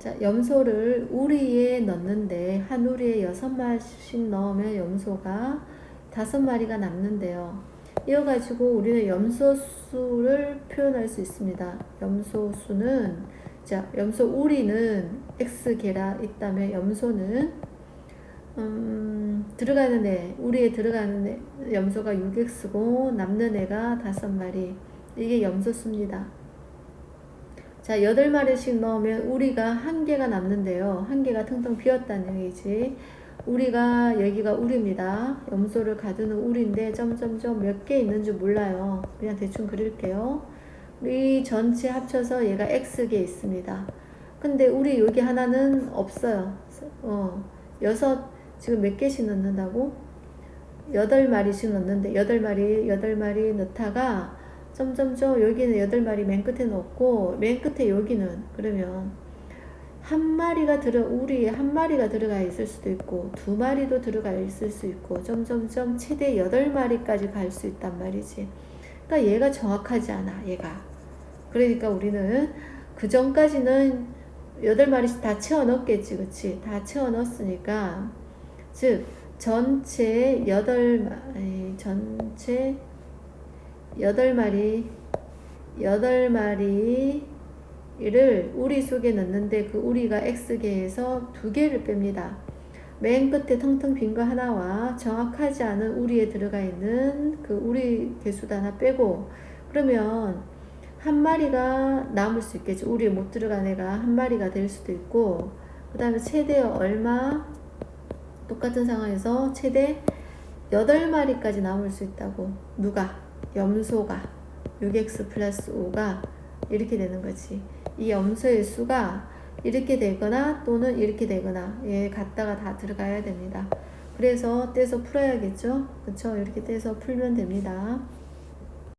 자, 염소를 우리에 넣는데 한 우리에 여섯 마리씩 넣으면 염소가 다섯 마리가 남는데요. 이어 가지고 우리는 염소 수를 표현할 수 있습니다. 염소 수는 자, 염소 우리는 x 개라 있다면 염소는 음, 들어가는 애, 우리에 들어가는 애, 염소가 6x고 남는 애가 다섯 마리. 이게 염소 수입니다. 자, 여덟 마리씩 넣으면 우리가 한 개가 남는데요. 한 개가 텅텅 비었다는 얘기지. 우리가 여기가 우리입니다. 염소를 가두는 우리인데 점점점 몇 개 있는지 몰라요. 그냥 대충 그릴게요. 우리 전체 합쳐서 얘가 x개 있습니다. 근데 우리 여기 하나는 없어요. 어, 여섯 지금 몇 개씩 넣는다고? 여덟 마리씩 넣는데 여덟 마리 여덟 마리 넣다가 점점점 여기는 여덟 마리 맨 끝에 넣고 맨 끝에 여기는 그러면 한 마리가 들어 우리 한 마리가 들어가 있을 수도 있고 두 마리도 들어가 있을 수 있고 점점점 최대 여덟 마리까지 갈 수 있단 말이지. 그러니까 얘가 정확하지 않아 얘가. 그러니까 우리는 그 전까지는 여덟 마리씩 다 채워 넣었겠지, 그치? 다 채워 넣었으니까 즉 전체 여덟 전체 여덟 마리 여덟 마리를 우리 속에 넣는데 그 우리가 x개에서 두 개를 뺍니다. 맨 끝에 텅텅 빈 거 하나와 정확하지 않은 우리에 들어가 있는 그 우리 개수도 하나 빼고 그러면 한 마리가 남을 수 있겠죠. 우리에 못 들어간 애가 한 마리가 될 수도 있고 그 다음에 최대 얼마 똑같은 상황에서 최대 8마리까지 남을 수 있다고 누가 염소가 6x 플러스 5가 이렇게 되는 거지. 이 염소의 수가 이렇게 되거나 또는 이렇게 되거나 얘 갖다가 다 들어가야 됩니다. 그래서 떼서 풀어야겠죠? 그쵸? 이렇게 떼서 풀면 됩니다